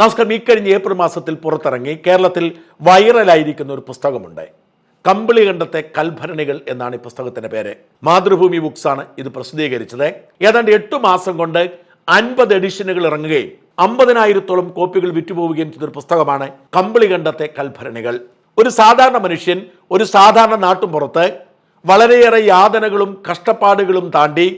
നമസ്കാരം. ഇക്കഴിഞ്ഞ ഏപ്രിൽ മാസത്തിൽ പുറത്തിറങ്ങി കേരളത്തിൽ വൈറലായിരിക്കുന്ന ഒരു പുസ്തകമുണ്ട്. കമ്പിളി കണ്ടത്തെ കൽഭരണികൾ എന്നാണ് ഈ പുസ്തകത്തിന്റെ പേര്. മാതൃഭൂമി ബുക്സ് ആണ് ഇത് പ്രസിദ്ധീകരിച്ചത്. ഏതാണ്ട് എട്ട് മാസം കൊണ്ട് അൻപത് എഡിഷനുകൾ ഇറങ്ങുകയും അമ്പതിനായിരത്തോളം കോപ്പികൾ വിറ്റുപോവുകയും ചെയ്തൊരു പുസ്തകമാണ് കമ്പിളി കണ്ടത്തെ കൽഭരണികൾ. ഒരു സാധാരണ മനുഷ്യൻ ഒരു സാധാരണ നാട്ടുംപുറത്ത് വളരെയേറെ യാതനകളും കഷ്ടപ്പാടുകളും താണ്ടി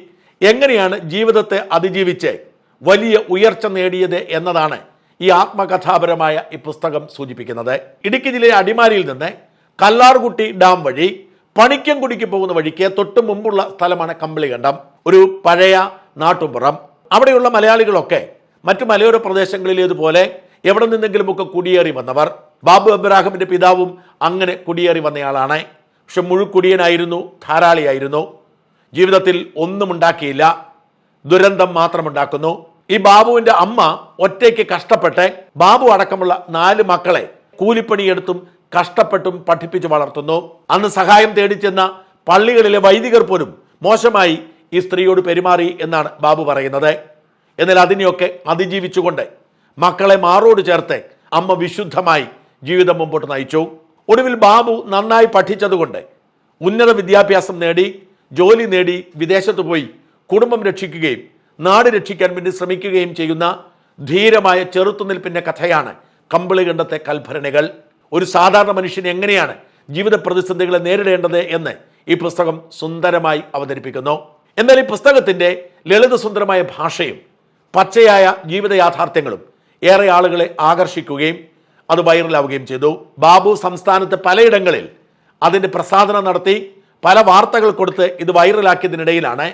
എങ്ങനെയാണ് ജീവിതത്തെ അതിജീവിച്ച് വലിയ ഉയർച്ച നേടിയത് എന്നതാണ് ഈ ആത്മകഥാപരമായ ഈ പുസ്തകം സൂചിപ്പിക്കുന്നത് ഇടുക്കി ജില്ലയിലെ അടിമാലിയിൽ നിന്ന് കല്ലാർകുട്ടി ഡാം വഴി പണിക്കൻകുടിക്ക് പോകുന്ന വഴിക്ക് തൊട്ട് മുമ്പുള്ള സ്ഥലമാണ് കമ്പിളികണ്ടം. ഒരു പഴയ നാട്ടുപുറം. അവിടെയുള്ള മലയാളികളൊക്കെ മറ്റു മലയോര പ്രദേശങ്ങളിലേതുപോലെ എവിടെ നിന്നെങ്കിലുമൊക്കെ കുടിയേറി വന്നവർ. ബാബു അബ്രാഹിമിന്റെ പിതാവും അങ്ങനെ കുടിയേറി വന്നയാളാണ്. പക്ഷെ മുഴുക്കുടിയനായിരുന്നു ധാരാളിയായിരുന്നു. ജീവിതത്തിൽ ഒന്നും ഉണ്ടാക്കിയില്ല. ദുരന്തം മാത്രമുണ്ടാക്കുന്നു. ഈ ബാബുവിന്റെ അമ്മ ഒറ്റയ്ക്ക് കഷ്ടപ്പെട്ട് ബാബു അടക്കമുള്ള നാല് മക്കളെ കൂലിപ്പണിയെടുത്തും കഷ്ടപ്പെട്ടും പഠിപ്പിച്ച് വളർത്തുന്നു. അന്ന് സഹായം തേടി ചെന്ന പള്ളികളിലെ വൈദികർ പോലും മോശമായി ഈ സ്ത്രീയോട് പെരുമാറി എന്നാണ് ബാബു പറയുന്നത്. എന്നാൽ അതിനെയൊക്കെ അതിജീവിച്ചുകൊണ്ട് മക്കളെ മാറോട് ചേർത്ത് അമ്മ വിശുദ്ധമായി ജീവിതം മുമ്പോട്ട് നയിച്ചു. ഒടുവിൽ ബാബു നന്നായി പഠിച്ചതുകൊണ്ട് ഉന്നത വിദ്യാഭ്യാസം നേടി ജോലി നേടി വിദേശത്ത് പോയി കുടുംബം രക്ഷിക്കുകയും നാട് രക്ഷിക്കാൻ വേണ്ടി ശ്രമിക്കുകയും ചെയ്യുന്ന ധീരമായ ചെറുത്തുനിൽപ്പിന്റെ കഥയാണ് കമ്പിളികണ്ടത്തെ കൽഭരണികൾ. ഒരു സാധാരണ മനുഷ്യൻ എങ്ങനെയാണ് ജീവിത പ്രതിസന്ധികളെ നേരിടേണ്ടത് എന്ന് ഈ പുസ്തകം സുന്ദരമായി അവതരിപ്പിക്കുന്നു. എന്നാൽ ഈ പുസ്തകത്തിന്റെ ലളിതസുന്ദരമായ ഭാഷയും പച്ചയായ ജീവിത യാഥാർത്ഥ്യങ്ങളും ഏറെ ആളുകളെ ആകർഷിക്കുകയും അത് വൈറലാവുകയും ചെയ്തു. ബാബു സംസ്ഥാനത്ത് പലയിടങ്ങളിൽ അതിന്റെ പ്രസാദനം നടത്തി പല വാർത്തകൾ കൊടുത്ത് ഇത് വൈറലാക്കിയതിനിടയിലാണ്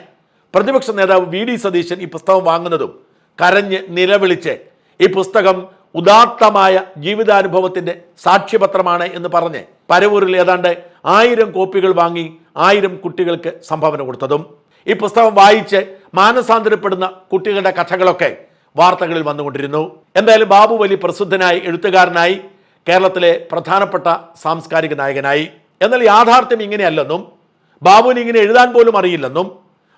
പ്രതിപക്ഷ നേതാവ് വി ഡി സതീശൻ ഈ പുസ്തകം വാങ്ങുന്നതും കരഞ്ഞ് നിലവിളിച്ച് ഈ പുസ്തകം ഉദാത്തമായ ജീവിതാനുഭവത്തിന്റെ സാക്ഷ്യപത്രമാണ് എന്ന് പറഞ്ഞ് പരവൂരിൽ ഏതാണ്ട് ആയിരം കോപ്പികൾ വാങ്ങി ആയിരം കുട്ടികൾക്ക് സംഭാവന കൊടുത്തതും ഈ പുസ്തകം വായിച്ച് മാനസാന്തരപ്പെടുന്ന കുട്ടികളുടെ കഥകളൊക്കെ വാർത്തകളിൽ വന്നുകൊണ്ടിരുന്നു. എന്തായാലും ബാബു വലി പ്രസിദ്ധനായി എഴുത്തുകാരനായി കേരളത്തിലെ പ്രധാനപ്പെട്ട സാംസ്കാരിക നായകനായി. എന്നാൽ യാഥാർത്ഥ്യം ഇങ്ങനെയല്ലെന്നും ബാബുവിന് ഇങ്ങനെ എഴുതാൻ പോലും അറിയില്ലെന്നും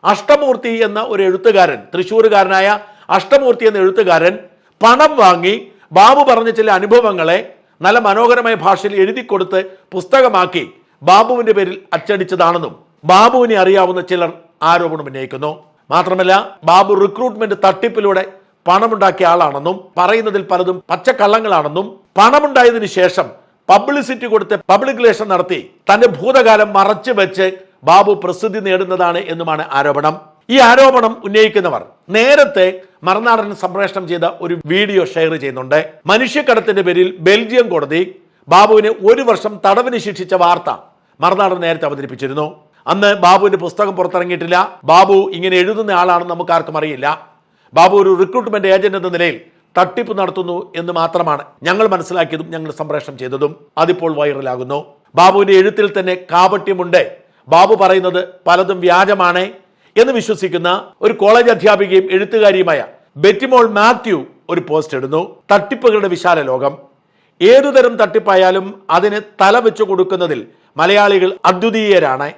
അഷ്ടമൂർത്തി എന്ന ഒരു എഴുത്തുകാരൻ തൃശ്ശൂരുകാരനായ അഷ്ടമൂർത്തി എന്ന എഴുത്തുകാരൻ പണം വാങ്ങി ബാബു പറഞ്ഞ ചില അനുഭവങ്ങളെ നല്ല മനോഹരമായ ഭാഷയിൽ എഴുതി കൊടുത്ത് പുസ്തകമാക്കി ബാബുവിന്റെ പേരിൽ അച്ചടിച്ചതാണെന്നും ബാബുവിനെ അറിയാവുന്ന ചിലർ ആരോപണം ഉന്നയിക്കുന്നു. മാത്രമല്ല ബാബു റിക്രൂട്ട്മെന്റ് തട്ടിപ്പിലൂടെ പണമുണ്ടാക്കിയ ആളാണെന്നും പറയുന്നതിൽ പലതും പച്ചക്കള്ളങ്ങളാണെന്നും പണമുണ്ടായതിനു ശേഷം പബ്ലിസിറ്റി കൊടുത്ത് പബ്ലിക് റിലേഷൻ നടത്തി തന്റെ ഭൂതകാലം മറച്ചു വെച്ച് ബാബു പ്രസിദ്ധി നേടുന്നതാണ് എന്നുമാണ് ആരോപണം. ഈ ആരോപണം ഉന്നയിക്കുന്നവർ നേരത്തെ മറുനാടൻ സംപ്രേഷണം ചെയ്ത ഒരു വീഡിയോ ഷെയർ ചെയ്യുന്നുണ്ട്. മനുഷ്യക്കടത്തിന്റെ പേരിൽ ബെൽജിയം കോടതി ബാബുവിനെ ഒരു വർഷം തടവിന് ശിക്ഷിച്ച വാർത്ത മറുനാടൻ നേരത്തെ അവതരിപ്പിച്ചിരുന്നു. അന്ന് ബാബുവിന്റെ പുസ്തകം പുറത്തിറങ്ങിയിട്ടില്ല. ബാബു ഇങ്ങനെ എഴുതുന്ന ആളാണെന്ന് നമുക്ക് ആർക്കും അറിയില്ല. ബാബു ഒരു റിക്രൂട്ട്മെന്റ് ഏജന്റ് എന്ന നിലയിൽ തട്ടിപ്പ് നടത്തുന്നു എന്ന് മാത്രമാണ് ഞങ്ങൾ മനസ്സിലാക്കിയതും ഞങ്ങൾ സംപ്രേഷണം ചെയ്തതും. അതിപ്പോൾ വൈറലാകുന്നു ബാബുവിന്റെ എഴുത്തിൽ തന്നെ കാപട്യമുണ്ട്. ബാബു പറയുന്നത് പലതും വ്യാജമാണ് എന്ന് വിശ്വസിക്കുന്ന ഒരു കോളേജ് അധ്യാപികയും എഴുത്തുകാരിയുമായ ബെറ്റിമോൾ മാത്യു ഒരു പോസ്റ്റ് ഇടുന്നു. തട്ടിപ്പുകളുടെ വിശാല ലോകം. ഏതുതരം തട്ടിപ്പായാലും അതിന് തല വെച്ചു കൊടുക്കുന്നതിൽ മലയാളികൾ അദ്വിതീയരാണ്.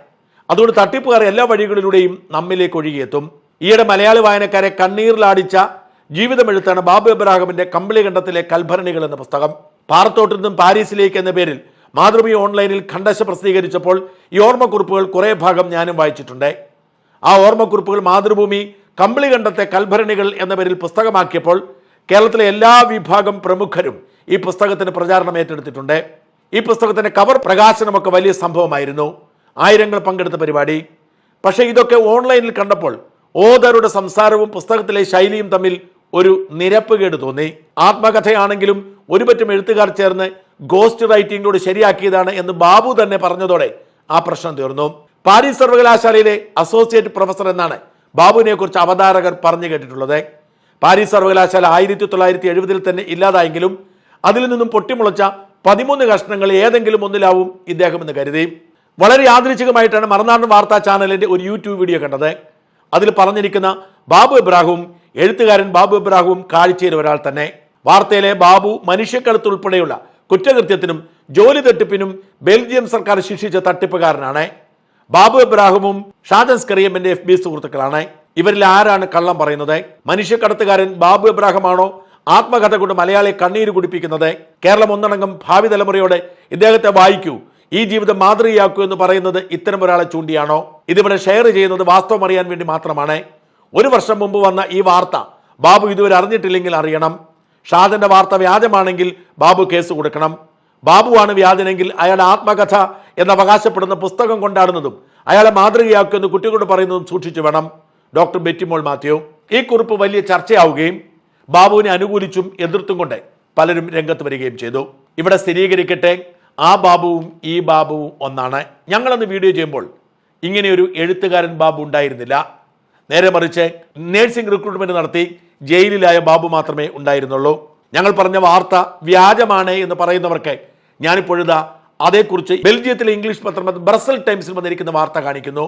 അതുകൊണ്ട് തട്ടിപ്പുകാർ എല്ലാ വഴികളിലൂടെയും നമ്മിലേക്ക് ഒഴുകിയെത്തും. ഈയിടെ മലയാളി വായനക്കാരെ കണ്ണീരിലാടിച്ച ജീവിതമെഴുത്താണ് ബാബു എബ്രാഹിമിന്റെ കമ്പിളി കണ്ടത്തിലെ കൽഭരണികൾ എന്ന പുസ്തകം. പാറത്തോട്ടിൽ നിന്നും പാരീസിലേക്ക് എന്ന പേരിൽ മാതൃഭൂമി ഓൺലൈനിൽ ഖണ്ഡശ പ്രസിദ്ധീകരിച്ചപ്പോൾ ഈ ഓർമ്മക്കുറിപ്പുകൾ കുറേ ഭാഗം ഞാനും വായിച്ചിട്ടുണ്ട്. ആ ഓർമ്മക്കുറിപ്പുകൾ മാതൃഭൂമി കമ്പിളി കണ്ടത്തെ കൽഭരണികൾ എന്ന പേരിൽ പുസ്തകമാക്കിയപ്പോൾ കേരളത്തിലെ എല്ലാ വിഭാഗം പ്രമുഖരും ഈ പുസ്തകത്തിന് പ്രചാരണം ഏറ്റെടുത്തിട്ടുണ്ട്. ഈ പുസ്തകത്തിന്റെ കവർ പ്രകാശനമൊക്കെ വലിയ സംഭവമായിരുന്നു. ആയിരങ്ങൾ പങ്കെടുത്ത പരിപാടി. പക്ഷേ ഇതൊക്കെ ഓൺലൈനിൽ കണ്ടപ്പോൾ ഓതരുടെ സംസാരവും പുസ്തകത്തിലെ ശൈലിയും തമ്മിൽ ഒരു നിരപ്പുകേട് തോന്നി. ആത്മകഥയാണെങ്കിലും ഒരുപറ്റം എഴുത്തുകാർ ചേർന്ന് ഗോസ്റ്റ് റൈറ്റിംഗിലൂടെ ശരിയാക്കിയതാണ് എന്ന് ബാബു തന്നെ പറഞ്ഞതോടെ ആ പ്രശ്നം തീർന്നു. പാരീസ് സർവകലാശാലയിലെ അസോസിയേറ്റ് പ്രൊഫസർ എന്നാണ് ബാബുവിനെ കുറിച്ച് അവതാരകർ പറഞ്ഞു കേട്ടിട്ടുള്ളത്. പാരീസ് സർവകലാശാല ആയിരത്തി തൊള്ളായിരത്തി എഴുപതിൽ തന്നെ ഇല്ലാതായെങ്കിലും അതിൽ നിന്നും പൊട്ടിമുളച്ച പതിമൂന്ന് കഷ്ണങ്ങൾ ഏതെങ്കിലും ഒന്നിലാവും ഇദ്ദേഹം എന്ന് കരുതി. വളരെ യാദൃച്ഛികമായിട്ടാണ് മറുനാടൻ വാർത്താ ചാനലിന്റെ ഒരു യൂട്യൂബ് വീഡിയോ കണ്ടത്. അതിൽ പറഞ്ഞിരിക്കുന്ന ബാബു ഇബ്രാഹിം എഴുത്തുകാരൻ ബാബു ഇബ്രാഹിം കാഴ്ചയിൽ ഒരാൾ തന്നെ. വാർത്തയിലെ ബാബു മനുഷ്യക്കടത്ത് ഉൾപ്പെടെയുള്ള കുറ്റകൃത്യത്തിനും ജോലി തട്ടിപ്പിനും ബെൽജിയം സർക്കാർ ശിക്ഷിച്ച തട്ടിപ്പുകാരനാണ് ബാബു ഇബ്രാഹിമും ഷാജൻ എന്റെ എഫ് ബി സുഹൃത്തുക്കളാണ്. ഇവരിൽ ആരാണ് കള്ളം പറയുന്നത്? മനുഷ്യക്കടത്തുകാരൻ ബാബു എബ്രാഹിമാണോ ആത്മകഥ കൊണ്ട് മലയാളിയെ കണ്ണീര് കുടിപ്പിക്കുന്നത്? കേരളം ഒന്നടങ്കം ഭാവി തലമുറയോടെ ഇദ്ദേഹത്തെ വായിക്കൂ. ഈ ജീവിതം മാതൃകയാക്കൂ എന്ന് പറയുന്നത് ഇത്തരം ഒരാളെ ചൂണ്ടിയാണോ? ഇതിവിടെ ഷെയർ ചെയ്യുന്നത് വാസ്തവം അറിയാൻ വേണ്ടി മാത്രമാണ്. ഒരു വർഷം മുമ്പ് വന്ന ഈ വാർത്ത ബാബു ഇതുവരെ അറിഞ്ഞിട്ടില്ലെങ്കിൽ അറിയണം. ഷാദന്റെ വാർത്ത വ്യാജമാണെങ്കിൽ ബാബു കേസ് കൊടുക്കണം. ബാബുവാണ് വ്യാജനെങ്കിൽ അയാൾ ആത്മകഥ എന്ന് അവകാശപ്പെടുന്ന പുസ്തകം കൊണ്ടാടുന്നതും അയാളെ മാതൃകയാക്കുമെന്ന് കുട്ടികളോട് പറയുന്നതും സൂക്ഷിച്ചു വേണം. ഡോക്ടർ ബെറ്റിമോൾ മാത്യു ഈ കുറിപ്പ് വലിയ ചർച്ചയാവുകയും ബാബുവിനെ അനുകൂലിച്ചും എതിർത്തും കൊണ്ട് പലരും രംഗത്ത് വരികയും ചെയ്തു. ഇവിടെ സ്ഥിരീകരിക്കട്ടെ ആ ബാബുവും ഈ ബാബുവും ഒന്നാണ്. ഞങ്ങളന്ന് വീഡിയോ ചെയ്യുമ്പോൾ ഇങ്ങനെയൊരു എഴുത്തുകാരൻ ബാബു ഉണ്ടായിരുന്നില്ല. നേരെ മറിച്ച് നേഴ്സിംഗ് റിക്രൂട്ട്മെന്റ് നടത്തി ജയിലിലായ ബാബു മാത്രമേ ഉണ്ടായിരുന്നുള്ളൂ. ഞങ്ങൾ പറഞ്ഞ വാർത്ത വ്യാജമാണ് എന്ന് പറയുന്നവർക്ക് ഞാനിപ്പോഴുതാ അതേക്കുറിച്ച് ബെൽജിയത്തിലെ ഇംഗ്ലീഷ് പത്രം ബ്രസൽ ടൈംസിൽ വന്നിരിക്കുന്ന വാർത്ത കാണിക്കുന്നു.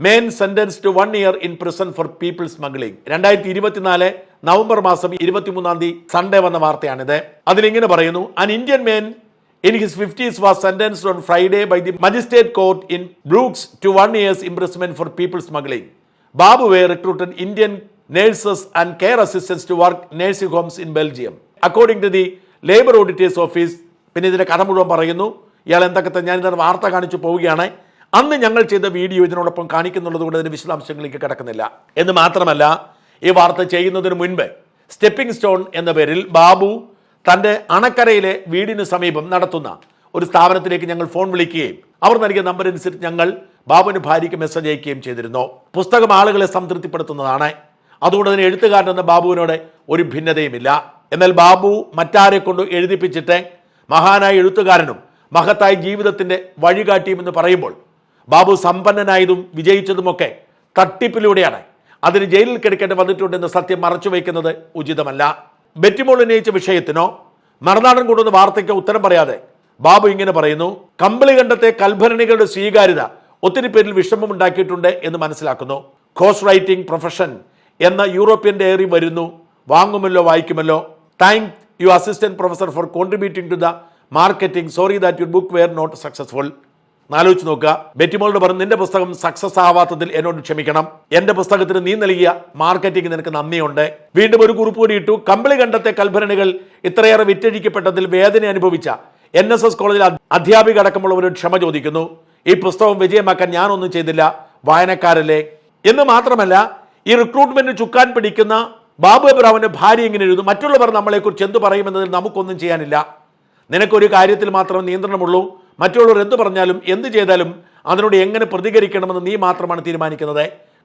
Man sentenced to one year in prison for people smuggling രണ്ടായിരത്തി ഇരുപത്തിനാല് നവംബർ മാസം ഇരുപത്തിമൂന്നാം തീയതി സൺഡേ വന്ന വാർത്തയാണിത്. അതിലിങ്ങനെ പറയുന്നു an Indian man in his fifties was sentenced on Friday by the magistrate court in Bruges to one years imprisonment for people smuggling we recruited Indian nurses and care assistants to work nursing homes in Belgium According to the labour auditors office പിന്നെ ഇതിന്റെ കഥ മുഴുവൻ പറയുന്നു. ഇയാൾ എന്തൊക്കെ ഞാൻ ഞാനിതാണ് വാർത്ത കാണിച്ചു പോവുകയാണ്. അന്ന് ഞങ്ങൾ ചെയ്ത വീഡിയോ ഇതിനോടൊപ്പം കാണിക്കുന്നുള്ളത് കൊണ്ട് അതിന് വിശദാംശങ്ങളിലേക്ക് കിടക്കുന്നില്ല. എന്ന് മാത്രമല്ല ഈ വാർത്ത ചെയ്യുന്നതിന് മുൻപ് സ്റ്റെപ്പിംഗ് സ്റ്റോൺ എന്ന പേരിൽ ബാബു തന്റെ അണക്കരയിലെ വീടിന് സമീപം നടത്തുന്ന ഒരു സ്ഥാപനത്തിലേക്ക് ഞങ്ങൾ ഫോൺ വിളിക്കുകയും അവർ നൽകിയ നമ്പർ അനുസരിച്ച് ഞങ്ങൾ ബാബുവിന് ഭാര്യയ്ക്ക് മെസ്സേജ് അയക്കുകയും ചെയ്തിരുന്നു. പുസ്തകം ആളുകളെ സംതൃപ്തിപ്പെടുത്തുന്നതാണ്. അതുകൊണ്ട് തന്നെ എഴുത്തുകാരനെന്ന ബാബുവിനോട് ഒരു ഭിന്നതയുമില്ല. എന്നാൽ ബാബു മറ്റാരെ കൊണ്ട് എഴുതിപ്പിച്ചിട്ട് മഹാനായ എഴുത്തുകാരനും മഹത്തായ ജീവിതത്തിന്റെ വഴികാട്ടിയുമെന്ന് പറയുമ്പോൾ ബാബു സമ്പന്നനായതും വിജയിച്ചതുമൊക്കെ തട്ടിപ്പിലൂടെയാണ്. അതിന് ജയിലിൽ കിടക്കേണ്ടി വന്നിട്ടുണ്ടെന്ന് സത്യം മറച്ചു വയ്ക്കുന്നത് ഉചിതമല്ല. ബെറ്റിമോൾ ഉന്നയിച്ച വിഷയത്തിനോ മറുനാടൻ കൊണ്ടുവന്ന വാർത്തയ്ക്കോ ഉത്തരം പറയാതെ ബാബു ഇങ്ങനെ പറയുന്നു കമ്പിളി കണ്ടത്തെ കൽഭരണികളുടെ സ്വീകാര്യത ഒത്തിരി പേരിൽ വിഷമമുണ്ടാക്കിയിട്ടുണ്ട് എന്ന് മനസ്സിലാക്കുന്നു. കോസ് റൈറ്റിംഗ് പ്രൊഫഷൻ എന്ന യൂറോപ്യൻ ഡയറി വരുന്നു. വാങ്ങുമല്ലോ വായിക്കുമല്ലോ. Thank you assistant professor for contributing to the marketing sorry that your book were not successful ആലോചിച്ച് നോക്കുക. ബെറ്റിമോളോട് പറഞ്ഞു നിന്റെ പുസ്തകം സക്സസ് ആവാത്തതിൽ എന്നോട് ക്ഷമിക്കണം. എന്റെ പുസ്തകത്തിന് നീ നൽകിയ മാർക്കറ്റിംഗ് നിനക്ക് നന്ദിയുണ്ട്. വീണ്ടും ഒരു കുറിപ്പ് കൂടി ഇട്ടു. കമ്പിളി കണ്ടത്തെ കൽഭരണികൾ ഇത്രയേറെ വിറ്റഴിക്കപ്പെട്ടതിൽ വേദന അനുഭവിച്ച എൻ എസ് എസ് കോളേജിൽ അധ്യാപിക അടക്കമുള്ളവരോട് ക്ഷമ ചോദിക്കുന്നു. ഈ പുസ്തകം വിജയമാക്കാൻ ഞാനൊന്നും ചെയ്തില്ല വായനക്കാരല്ലേ. എന്ന് മാത്രമല്ല ഈ റിക്രൂട്ട്മെന്റ് ചുക്കാൻ പിടിക്കുന്ന ബാബു അബ്രാമിന്റെ ഭാര്യ ഇങ്ങനെ എഴുതും. മറ്റുള്ളവർ നമ്മളെക്കുറിച്ച് എന്ത് പറയുമെന്നതിൽ നമുക്കൊന്നും ചെയ്യാനില്ല. നിനക്കൊരു കാര്യത്തിൽ മാത്രം നിയന്ത്രണമുള്ളൂ. മറ്റുള്ളവർ എന്ത് പറഞ്ഞാലും എന്ത് ചെയ്താലും അതിനോട് എങ്ങനെ പ്രതികരിക്കണമെന്ന് നീ മാത്രമാണ് തീരുമാനിക്കുന്നത്.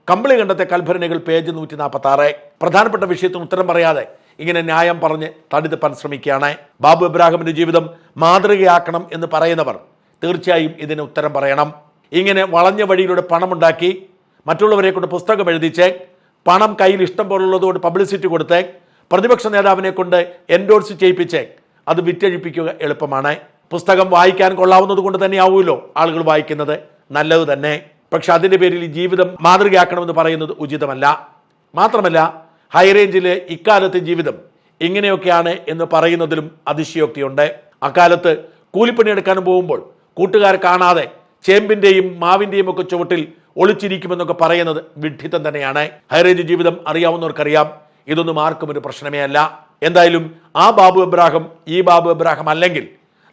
കമ്പിളി കണ്ടത്തെ കൽഭരണികൾ പേജ് നൂറ്റി നാൽപ്പത്തി ആറ് പ്രധാനപ്പെട്ട വിഷയത്തിന് ഉത്തരം പറയാതെ ഇങ്ങനെ ന്യായം പറഞ്ഞ് തടിതപ്പാൻ ശ്രമിക്കുകയാണ്. ബാബു ഇബ്രാഹിമിന്റെ ജീവിതം മാതൃകയാക്കണം എന്ന് പറയുന്നവർ തീർച്ചയായും ഇതിന് ഉത്തരം പറയണം. ഇങ്ങനെ വളഞ്ഞ വഴിയിലൂടെ പണമുണ്ടാക്കി മറ്റുള്ളവരെ കൊണ്ട് പുസ്തകം എഴുതിച്ച് പണം കയ്യിൽ ഇഷ്ടം പോലുള്ളതുകൊണ്ട് പബ്ലിസിറ്റി കൊടുത്ത് പ്രതിപക്ഷ നേതാവിനെ കൊണ്ട് എൻഡോഴ്സ് ചെയ്യിപ്പിച്ച് അത് വിറ്റഴിപ്പിക്കുക എളുപ്പമാണ്. പുസ്തകം വായിക്കാൻ കൊള്ളാവുന്നത് കൊണ്ട് തന്നെ ആവുമല്ലോ ആളുകൾ വായിക്കുന്നത്. നല്ലത് തന്നെ. പക്ഷെ അതിന്റെ പേരിൽ ജീവിതം മാതൃകയാക്കണമെന്ന് പറയുന്നത് ഉചിതമല്ല. മാത്രമല്ല ഹൈറേഞ്ചിലെ ഇക്കാലത്തെ ജീവിതം ഇങ്ങനെയൊക്കെയാണ് എന്ന് പറയുന്നതിലും അതിശയോക്തിയുണ്ട്. അക്കാലത്ത് കൂലിപ്പണി എടുക്കാൻ പോകുമ്പോൾ കൂട്ടുകാർ കാണാതെ ചേമ്പിന്റെയും മാവിന്റെയും ഒക്കെ ചുവട്ടിൽ ഒളിച്ചിരിക്കുമെന്നൊക്കെ പറയുന്നത് വിഡ്ഢിത്തം തന്നെയാണ്. ഹൈറേഞ്ച് ജീവിതം അറിയാവുന്നവർക്കറിയാം. ഇതൊന്നും ആർക്കും ഒരു പ്രശ്നമേ അല്ല. എന്തായാലും ആ ബാബു എബ്രാഹിം ഈ ബാബു എബ്രാഹിം അല്ലെങ്കിൽ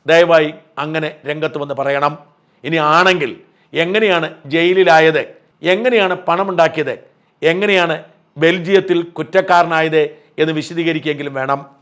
ദയവായി അങ്ങനെ രംഗത്ത് വന്ന് പറയണം. ഇനി ആണെങ്കിൽ എങ്ങനെയാണ് ജയിലിലായത്? എങ്ങനെയാണ് പണമുണ്ടാക്കിയത്? എങ്ങനെയാണ് ബെൽജിയത്തിൽ കുറ്റക്കാരനായത് എന്ന് വിശദീകരിക്കെങ്കിലും വേണം.